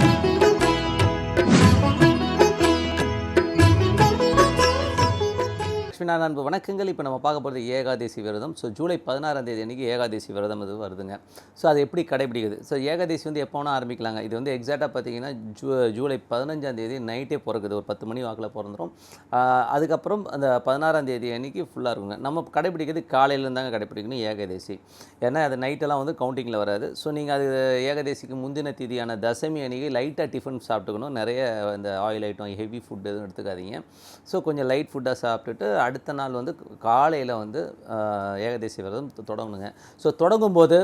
Thank you. Lakshminarayana அன்பு வணக்கங்கள். இப்போ நம்ம பார்க்க போகிறது ஏகாதேசி விரதம். ஸோ ஜூலை பதினாறாம் தேதி அன்றைக்கி ஏகாதேசி விரதம் இது வருதுங்க. ஸோ அது எப்படி கடைபிடிக்குது? ஸோ ஏகாதேசி வந்து எப்போ வேணால் ஆரம்பிக்கலாங்க. இது வந்து எக்ஸாக்டாக பார்த்தீங்கன்னா ஜூ ஜூலை பதினஞ்சாம் தேதி நைட்டே பிறக்குது. ஒரு பத்து மணி வாக்கில் பிறந்துடும் அதுக்கப்புறம் அந்த பதினாறாம் தேதி அன்றைக்கி ஃபுல்லாக இருக்குங்க. நம்ம கடைபிடிக்கிறது காலையிலேருந்தாங்க கடைப்பிடிக்கணும் கடைபிடிக்கணும் ஏகாதேசி. ஏன்னா அது நைட்டெல்லாம் வந்து கவுண்டிங்கில் வராது. ஸோ நீங்கள் அது ஏகாதேசிக்கு முந்தின தேதியான தசமி அன்றைக்கி லைட்டாக டிஃபன் சாப்பிட்டுக்கணும். நிறைய இந்த ஆயில் ஐட்டம் ஹெவி ஃபுட் எதுவும் எடுத்துக்காதீங்க. ஸோ கொஞ்சம் லைட் ஃபுட்டாக சாப்பிட்டுட்டு அடுத்த நாள் வந்து காலையில் வந்து ஏகதேசி விரதம் தொடங்கணுங்க. ஸோ தொடங்கும்போது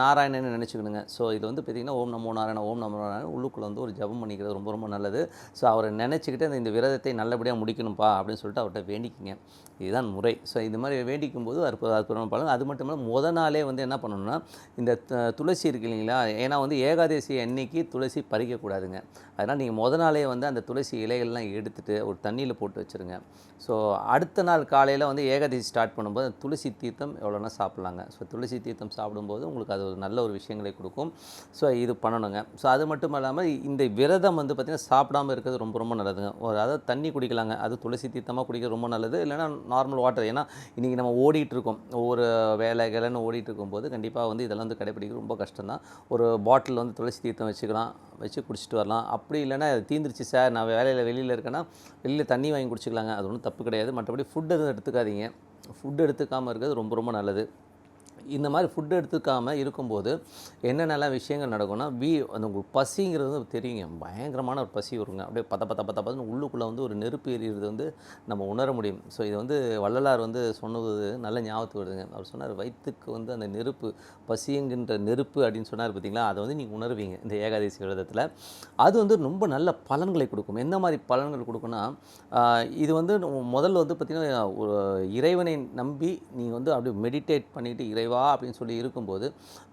நாராயணன் நினச்சிக்கணுங்க. ஸோ இது வந்து பார்த்திங்கன்னா ஓம் நமோ நாராயண ஓம் நமோ நாராயணன் உள்ளுக்குள்ளே வந்து ஒரு ஜபம் பண்ணிக்கிறது ரொம்ப ரொம்ப நல்லது. ஸோ அவரை நினச்சிக்கிட்டு அந்த இந்த விரதத்தை நல்லபடியாக முடிக்கணும்ப்பா அப்படின்னு சொல்லிட்டு அவர்கிட்ட வேண்டிக்கோங்க. இதுதான் முறை. ஸோ இது மாதிரி வேண்டிக்கும் போது அற்புத அற்புதமான பலன். அது மட்டும் இல்லாமல் முத நாளே வந்து என்ன பண்ணணும்னா இந்த த- துளசி இருக்கு இல்லைங்களா? ஏன்னா வந்து ஏகாதேசி அன்னைக்கு துளசி பறிக்கக்கூடாதுங்க அதனால் நீங்கள் முத நாளே வந்து அந்த துளசி இலைகள்லாம் எடுத்துட்டு ஒரு தண்ணியில் போட்டு வச்சுருங்க. ஸோ அடுத்த நாள் காலையில் வந்து ஏகாதசி ஸ்டார்ட் பண்ணும்போது துளசி தீர்த்தம் எவ்வளோனா சாப்பிட்லாங்க. ஸோ துளசி தீர்த்தம் சாப்பிடும்போது உங்களுக்கு அது ஒரு நல்ல ஒரு விஷயங்களை கொடுக்கும். ஸோ இது பண்ணணுங்க. ஸோ அது மட்டும் இல்லாமல் இந்த விரதம் வந்து பார்த்திங்கன்னா சாப்பிடாம இருக்கிறது ரொம்ப ரொம்ப நல்லதுங்க. ஒரு அதாவது தண்ணி குடிக்கலாங்க. அது துளசி தீர்த்தமாக குடிக்க ரொம்ப நல்லது. இல்லைன்னா நார்மல் வாட்டர் ஏன்னா இன்றைக்கி நம்ம ஓடிட்டு இருக்கோம். ஒவ்வொரு வேலைகள்னு ஓடிட்டு இருக்கும்போது கண்டிப்பாக வந்து இதெல்லாம் வந்து கடைப்பிடிக்கிறது ரொம்ப கஷ்டம் தான் ஒரு பாட்டில் வந்து துளசி தீர்த்தம் வச்சுக்கலாம். வச்சு குடிச்சிட்டு வரலாம். அப்படி இல்லைன்னா தீந்துருச்சு சார் நான் வேலையில் வெளியில் இருக்கேன்னா வெளியில் தண்ணி வாங்கி குடிச்சிக்கலாங்க. அது ஒன்றும் தப்பு கிடையாது. மற்றபடி ஃபுட் எதுவும் எடுத்துக்காதீங்க. ஃபுட் எடுத்துக்காமல் இருக்கிறது ரொம்ப ரொம்ப நல்லது. இந்த மாதிரி ஃபுட்டு எடுத்துக்காமல் இருக்கும்போது என்னென்னலாம் விஷயங்கள் நடக்கும்னா வி அந்த உங்களுக்கு பசிங்கிறது தெரியுங்க. பயங்கரமான ஒரு பசி வருங்க. அப்படியே பத்த பத்த பத்த பத்தன்னு உள்ளுக்குள்ளே வந்து ஒரு நெருப்பு எறிகிறது வந்து நம்ம உணர முடியும். ஸோ இது வந்து வள்ளலார் வந்து சொன்னது நல்ல ஞாபகத்துக்கு வருதுங்க. அவர் சொன்னார் வயிற்றுக்கு வந்து அந்த நெருப்பு பசிங்கின்ற நெருப்பு அப்படின்னு சொன்னார் பார்த்தீங்களா அதை வந்து நீங்கள் உணர்வீங்க இந்த ஏகாதசி விரதத்தில். அது வந்து ரொம்ப நல்ல பலன்களை கொடுக்கும். எந்த மாதிரி பலன்கள் கொடுக்குன்னா இது வந்து முதல்ல வந்து பார்த்திங்கன்னா ஒரு இறைவனை நம்பி நீங்கள் வந்து அப்படியே மெடிடேட் இறைவன் இறைவா அப்படின்னு சொல்லி இருக்கும்போது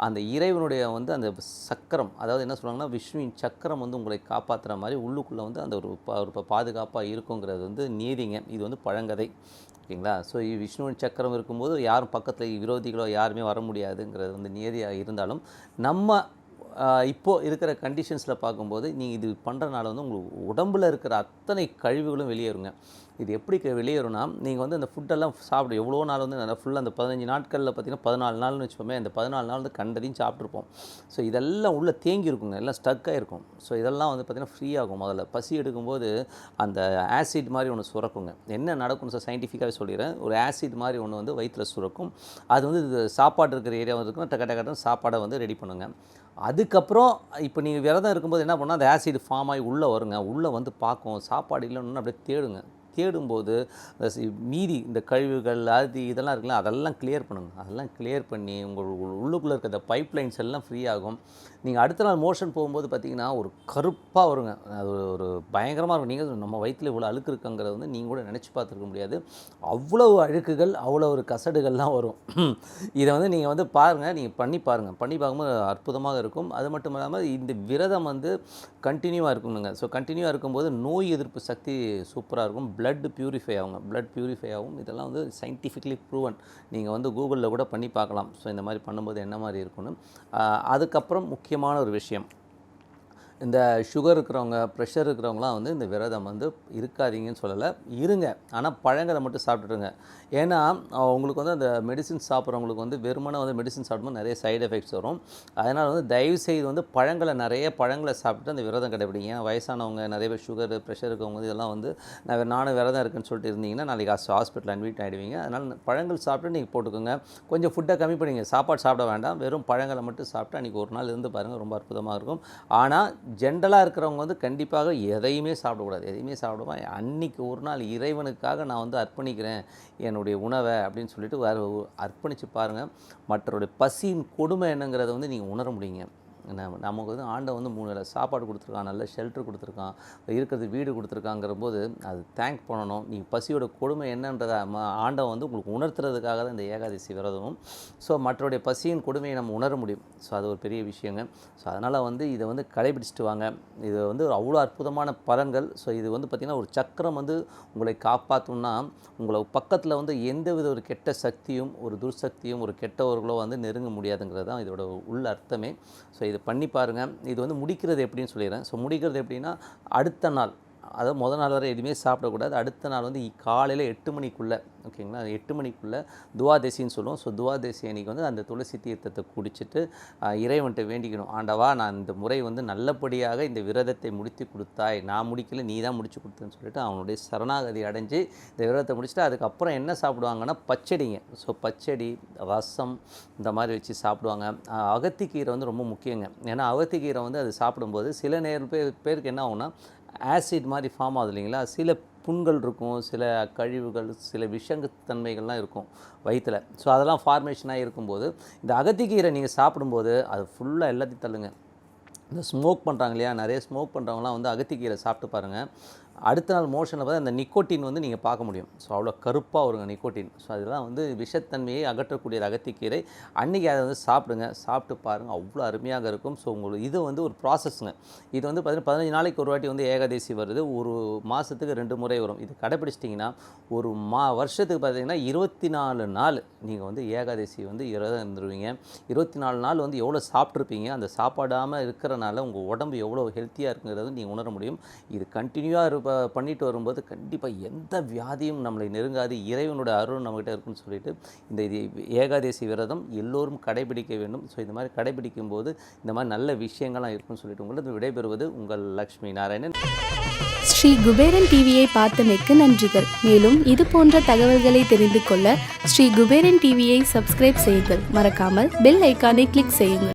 அந்த இறைவனுடைய வந்து அந்த சக்கரம் அதாவது என்ன சொல்லுவாங்கன்னா விஷ்ணுவின் சக்கரம் வந்து உங்களை காப்பாற்றுற மாதிரி உள்ளுக்குள்ளே வந்து அந்த ஒரு ஒரு பாதுகாப்பாக இருக்குங்கிறது வந்து நீதிங்க. இது வந்து பழங்கதை. ஓகேங்களா? ஸோ விஷ்ணுவின் சக்கரம் இருக்கும்போது யாரும் பக்கத்தில் விரோதிகளோ யாருமே வர முடியாதுங்கிறது வந்து நியதியாக இருந்தாலும் நம்ம இப்போது இருக்கிற கண்டிஷன்ஸில் பார்க்கும்போது நீங்கள் இது பண்ணுறனால வந்து உங்களுக்கு உடம்புல இருக்கிற அத்தனை கழிவுகளும் வெளியேறுங்க. இது எப்படி வெளியேறும்னா நீங்கள் வந்து அந்த ஃபுட்டெல்லாம் சாப்பிடு எவ்வளோ நாள் வந்து நல்லா ஃபுல்லாக அந்த பதினஞ்சு நாட்களில் பார்த்தீங்கன்னா பதினாலு நாள்னு வச்சுப்போமே அந்த பதினாலு நாள் வந்து கண்டதையும் சாப்பிட்ருப்போம் ஸோ இதெல்லாம் உள்ளே தேங்கி இருக்குங்க எல்லாம் ஸ்டக் ஆகிருக்கும் ஸோ இதெல்லாம் வந்து பார்த்திங்கன்னா ஃப்ரீ ஆகும். முதல்ல பசி எடுக்கும்போது அந்த ஆசிட் மாதிரி ஒன்று சுரக்குங்க. என்ன நடக்கும்னு சார் சயின்டிஃபிக்காகவே சொல்லிடுறேன். ஒரு ஆசிட் மாதிரி ஒன்று வந்து வயிற்றில் சுரக்கும். அது வந்து இது சாப்பாடு இருக்கிற ஏரியா இருக்குன்னா டக்க டக்கட்டும் சாப்பாடை வந்து ரெடி பண்ணுங்கள் அதுக்கப்புறம் இப்போ நீங்கள் விரதம் இருக்கும்போது என்ன பண்ணால் அந்த ஆசிட் ஃபார்ம் ஆகி உள்ளே வருங்க. உள்ளே வந்து பார்க்கும். சாப்பாடு இல்லைன்னு அப்படியே தேடுங்க. தேடும்போது மீதி இந்த கழிவுகள் அது இதெல்லாம் இருக்குல்ல அதெல்லாம் கிளியர் பண்ணுங்க அதெல்லாம் கிளியர் பண்ணி உங்கள் உள்ளுக்குள்ளே இருக்க அந்த பைப் லைன்ஸ் எல்லாம் ஃப்ரீ ஆகும். நீங்கள் அடுத்த நாள் மோஷன் போகும்போது பார்த்தீங்கன்னா ஒரு கருப்பாக வருங்க. அது ஒரு- பயங்கரமாக இருக்கும். நீங்கள் நம்ம வயிற்றில் இவ்வளோ அழுக்கு இருக்குங்கிறத வந்து நீங்கள் கூட நினச்சி பார்த்துருக்க முடியாது. அவ்வளோ அழுக்குகள் அவ்வளோ ஒரு கசடுகள்லாம் வரும். இதை வந்து நீங்கள் வந்து பாருங்கள் நீங்கள் பண்ணி பாருங்கள் பண்ணி பார்க்கும்போது அற்புதமாக இருக்கும். அது மட்டும் இல்லாமல் இந்த விரதம் வந்து கண்டினியூவாக இருக்கணுங்க. ஸோ கண்டினியூவாக இருக்கும்போது நோய் எதிர்ப்பு சக்தி சூப்பராக இருக்கும். Blood பியூரிஃபை ஆகுங்க பிளட் பியூரிஃபை ஆகும். இதெல்லாம் வந்து சயின்டிஃபிக்லி ப்ரூவன் நீங்கள் வந்து கூகுளில் கூட பண்ணி பார்க்கலாம். ஸோ இந்த மாதிரி பண்ணும்போது என்ன மாதிரி இருக்குன்னு அதுக்கப்புறம் முக்கியமான ஒரு விஷயம். இந்த சுகர் இருக்கிறவங்க ப்ரெஷர் இருக்கிறவங்களாம் வந்து இந்த விரதம் வந்து இருக்காதீங்கன்னு சொல்லலை. இருங்க. ஆனால் பழங்களை மட்டும் சாப்பிட்டுருங்க ஏன்னா உங்களுக்கு வந்து அந்த மெடிசின் சாப்பிட்றவங்களுக்கு வந்து வெறுமனை வந்து மெடிசின் சாப்பிடும்போது நிறைய சைடு எஃபெக்ட்ஸ் வரும். அதனால் வந்து தயவு செய்து வந்து பழங்களை நிறைய பழங்களை சாப்பிட்டு அந்த விரதம் கடைபிடிங்க. ஏன்னா வயசானவங்க நிறைய பேர் சுகர் ப்ரெஷர் இருக்கவங்க இதெல்லாம் வந்து நான் நானும் விரதம் இருக்குன்னு சொல்லிட்டு இருந்தீங்கன்னா நாளைக்கு ஹாஸ்பிட்டல் அட்மிட் ஆகிடுவீங்க அதனால் பழங்கள் சாப்பிட்டு நீங்கள் போட்டுக்கோங்க. கொஞ்சம் ஃபுட்டை கம்மி பண்ணிங்க சாப்பாடு சாப்பிட வேண்டாம். வெறும் பழங்களை மட்டும் சாப்பிட்டு அன்றைக்கி ஒரு நாள் இருந்து பாருங்கள் ரொம்ப அற்புதமாக இருக்கும். ஆனால் ஜென்ரலாக இருக்கிறவங்க வந்து கண்டிப்பாக எதையுமே சாப்பிடக்கூடாது. எதையுமே சாப்பிடுவேன் அன்னைக்கு ஒரு நாள் இறைவனுக்காக நான் வந்து அர்ப்பணிக்கிறேன் என்னுடைய உணவை அப்படின்னு சொல்லிட்டு வேறு அர்ப்பணித்து பாருங்கள் மற்றவருடைய பசியின் கொடுமை என்னங்கிறத வந்து நீங்கள் உணர முடியுங்க. நமக்கு வந்து ஆண்டை வந்து மூணு வேளை சாப்பாடு கொடுத்துருக்கான் நல்ல ஷெல்டர் கொடுத்துருக்கான் இருக்கிறது வீடு கொடுத்துருக்காங்கிற போது அது தேங்க் பண்ணணும். நீங்கள் பசியோட கொடுமை என்னன்றதை ம- ஆண்டவன் வந்து உங்களுக்கு உணர்த்துறதுக்காக தான் இந்த ஏகாதசி விரதமும். ஸோ மற்றவருடைய பசியின் கொடுமையை நம்ம உணர முடியும். ஸோ அது ஒரு பெரிய விஷயங்க. ஸோ அதனால் வந்து இதை வந்து கடைபிடிச்சிட்டு வாங்க. இது வந்து அவ்வளோ அற்புதமான பலன்கள். ஸோ இது வந்து பார்த்திங்கன்னா ஒரு சக்கரம் வந்து உங்களை காப்பாற்றணும்னா உங்களை பக்கத்தில் வந்து எந்த வித ஒரு கெட்ட சக்தியும் ஒரு துர்சக்தியும் ஒரு கெட்டவர்களோ வந்து நெருங்க முடியாதுங்கிறது தான் இதோட உள்ள அர்த்தமே. ஸோ இது பண்ணி பாருங்கள் இது வந்து முடிக்கிறது எப்படின்னு சொல்லிடுறேன். ஸோ முடிக்கிறது எப்படின்னா அடுத்த நாள். அதாவது முதல் நாள் வரை எதுவுமே சாப்பிடக்கூடாது. அடுத்த நாள் வந்து காலையில் எட்டு மணிக்குள்ளே ஓகேங்களா? எட்டு மணிக்குள்ளே துவாதேசின்னு சொல்லுவோம். ஸோ துவாதேசி அன்னைக்கு வந்து அந்த துளசி தீர்த்தத்தை குடிச்சிட்டு ஆஹ், இறைவன்கிட்ட வேண்டிக்கணும். ஆண்டவா நான் இந்த முறை வந்து நல்லபடியாக இந்த விரதத்தை முடித்து கொடுத்தாய். நான் முடிக்கல நீ தான் முடிச்சு கொடுத்தேன்னு சொல்லிட்டு அவனுடைய சரணாகதி அடைஞ்சு இந்த விரதத்தை முடிச்சுட்டு அதுக்கப்புறம் என்ன சாப்பிடுவாங்கன்னா பச்சடிங்க. ஸோ பச்சடி ரசம் இந்த மாதிரி வச்சு சாப்பிடுவாங்க. அகத்திக்கீரை வந்து ரொம்ப முக்கியங்க. ஏன்னா அகத்திக்கீரை வந்து அது சாப்பிடும்போது சில நேரம் பேர் பேருக்கு என்ன ஆகும்னா ஆசிட் மாதிரி ஃபார்ம் ஆகுது இல்லைங்களா? சில புண்கள் இருக்கும் சில கழிவுகள் சில விஷத்தன்மைகள்லாம் இருக்கும் வயிற்றில் ஸோ அதெல்லாம் ஃபார்மேஷனாக இருக்கும்போது இந்த அகத்திக்கீரை நீங்கள் சாப்பிடும்போது அது ஃபுல்லாக எல்லாத்தையும் தள்ளுங்க. இந்த ஸ்மோக் பண்ணுறாங்க இல்லையா? நிறைய ஸ்மோக் பண்ணுறவங்களாம் வந்து அகத்திக்கீரை சாப்பிட்டு பாருங்கள் அடுத்த நாள் மோஷனில் பார்த்தா அந்த நிக்கோட்டின் வந்து நீங்கள் பார்க்க முடியும். ஸோ அவ்வளோ கருப்பாக வருங்க நிக்கோட்டின். ஸோ அதெல்லாம் வந்து விஷத்தன்மையை அகற்றக்கூடிய அகத்திக்கீரை. அன்றைக்கி அதை வந்து சாப்பிடுங்க. சாப்பிட்டு பாருங்கள் அவ்வளோ அருமையாக இருக்கும். ஸோ உங்களுக்கு இது வந்து ஒரு ப்ராசஸ்ங்க இது வந்து பார்த்தீங்கன்னா பதினஞ்சு நாளைக்கு ஒரு வாட்டி வந்து ஏகாதசி வருது. ஒரு மாதத்துக்கு ரெண்டு முறை வரும். இது கடைப்பிடிச்சிட்டிங்கன்னா ஒரு மா வருஷத்துக்கு பார்த்தீங்கன்னா இருபத்தி நாலு நாள் நீங்கள் வந்து ஏகாதசி வந்து விரதம் இருந்துருவீங்க. இருபத்தி நாலு நாள் வந்து எவ்வளோ சாப்பிட்ருப்பீங்க. அந்த சாப்பாடாமல் இருக்கிறனால உங்கள் உடம்பு எவ்வளோ ஹெல்த்தியாக இருக்குங்கிறது நீங்கள் உணர முடியும். இது கண்டினியூவாக இருப்ப பண்ணிட்டு வரும்போது கண்டிப்பாக எந்த வியாதியும் நம்மளை நெருங்காது. இறைவனோட அருள் நம்மகிட்ட இருக்குன்னு சொல்லிட்டு இந்த இது ஏகாதசி விரதம் எல்லோரும் கடைபிடிக்க வேண்டும். ஸோ இந்த மாதிரி கடைபிடிக்கும் போது இந்த மாதிரி நல்ல விஷயங்கள்லாம் இருக்குன்னு சொல்லிட்டு உங்களுக்கு விடைபெறுவது உங்கள் லக்ஷ்மி நாராயணன். ஸ்ரீ குபேரன் டிவியை பார்த்தமைக்கு நன்றிகள். மேலும் இது போன்ற தகவல்களை தெரிந்து கொள்ள ஸ்ரீ குபேரன் டிவியை சப்ஸ்கிரைப் செய்யுங்கள். மறக்காமல் பெல் ஐக்கானை கிளிக் செய்யுங்கள்.